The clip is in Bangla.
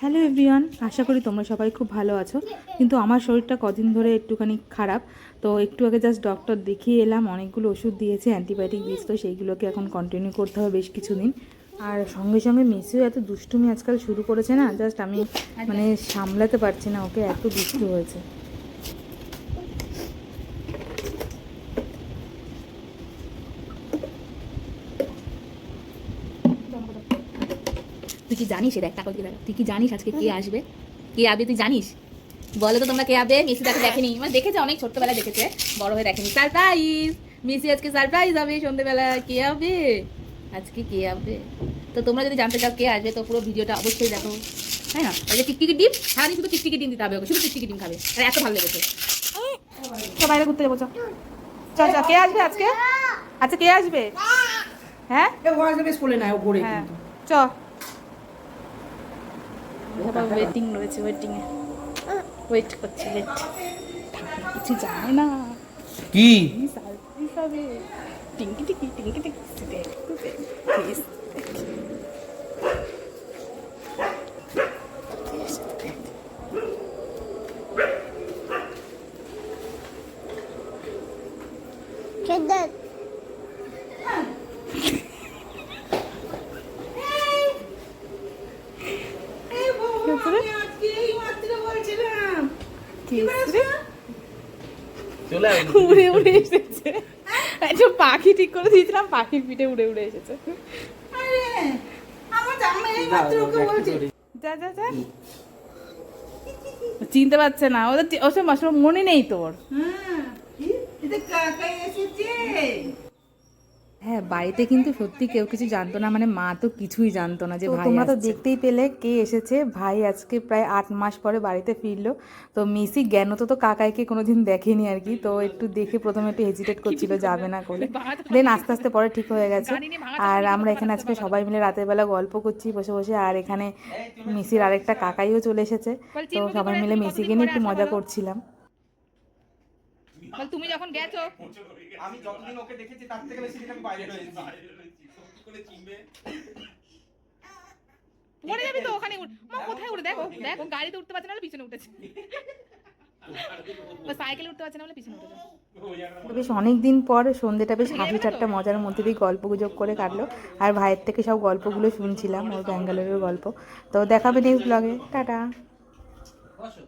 হ্যালো এভরিওয়ান আশা করি তোমরা সবাই খুব ভালো আছো। কিন্তু আমার শরীরটা কদিন ধরে একটুখানি খারাপ। তো একটু আগে জাস্ট ডক্টর দেখিয়ে এলাম, অনেকগুলো ওষুধ দিয়েছে অ্যান্টিবায়োটিক দিয়েছে তো সেইগুলোকে এখন কন্টিনিউ করতে হবে বেশ কিছু কিছুদিন। আর সঙ্গে সঙ্গে মেসিও এত দুষ্টুমি আজকাল শুরু করেছে না জাস্ট আমি মানে সামলাতে পারছি না, ওকে এত দুষ্টু হয়েছে। তুই কি জানিস এটা একটা কথা? তুই কি জানিস আজকে কে আসবে? কে আসবে তুই জানিস? বলো তো তোমরা কে আসবে মিসি তাকে দেখেনি। মানে দেখেছে অনেক ছোট্টবেলায় দেখেছে বড় হয়ে দেখেনি। সারপ্রাইজ মিসি আজকে সারপ্রাইজ হবে সন্ধ্যেবেলা কে হবে আজকে কে আসবে তো তোমরা যদি জানতে চাও কে আসবে তো পুরো ভিডিওটা অবশ্যই দেখো। তাই না? এই যে টিকটিকি ডিম সারাদিন শুধু টিকটিকি ডিম দিতে হবে ওকে শুধু টিকটিকি ডিম খাবে। আর এত ভালো লেগেছে। তো বাইরে ঘুরতে যাব চ চ চ কে আসবে আজকে? আচ্ছা কে আসবে? হ্যাঁ? বেশ না ও করে হ্যাঁ। কিন্তু চ ওয়েটিং রয়েছে ওয়েটিং এ ওয়েট করছি ওয়েট কিছু জানে না কি কি সারপ্রাইজ হবে টিঙ্কি টিকি টিঙ্কি টিকি দেখ দেখ প্লিজ চলে উড়ে উড়ে এসেছে। একটা পাখি ঠিক করে দিয়েছিলাম পাখির পিঠে উড়ে উড়ে এসেছে। যা যা যা। চিনতে পারছে না। ওদের ওসব ওসব মনে নেই তোর। হ্যাঁ বাড়িতে কিন্তু সত্যি কেউ কিছু জানতো না মানে মা তো কিছুই জানতো না যে ভাই তোমরা তো দেখতেই পেলে কে এসেছে ভাই আজকে প্রায় আট মাস পরে বাড়িতে ফিরলো। তো মিসি জ্ঞান তো তো কাকাইকে কোনোদিন দেখেনি আর কি তো একটু দেখে প্রথমে একটু হেজিটেট করছিল যাবে না করে। দেন আস্তে আস্তে পরে ঠিক হয়ে গেছে। আর আমরা এখানে আজকে সবাই মিলে রাতের বেলা গল্প করছি বসে বসে আর এখানে মিসির আরেকটা কাকাইও চলে এসেছে। তো সবাই মিলে মিসিকে নিয়ে একটু মজা করছিলাম। তুমি যখন গেছো আমি যতদিন ওকে দেখেছি তার থেকে বেশি দিন আমি বাইরে রয়েছি। পড়ে যাবি তো ওখানে উঠ- মা কোথায় উঠে দেখো দেখো। গাড়িতে উঠতে পারছে না বলে পিছনে উঠেছে। ও সাইকেলে উঠতে পারছে না বলে পিছনে উঠেছে। বেশ অনেক দিন পর সন্ধ্যেটা বেশ হাসি ঠাট্টা মজার মধ্যে দিয়ে গল্প গুজব করে কাটলো। আর ভাইয়ের থেকে সব গল্পগুলো শুনছিলাম ওর ব্যাঙ্গালোরের গল্প। তো দেখাবে নেক্সট ব্লগে টাটা। বসো।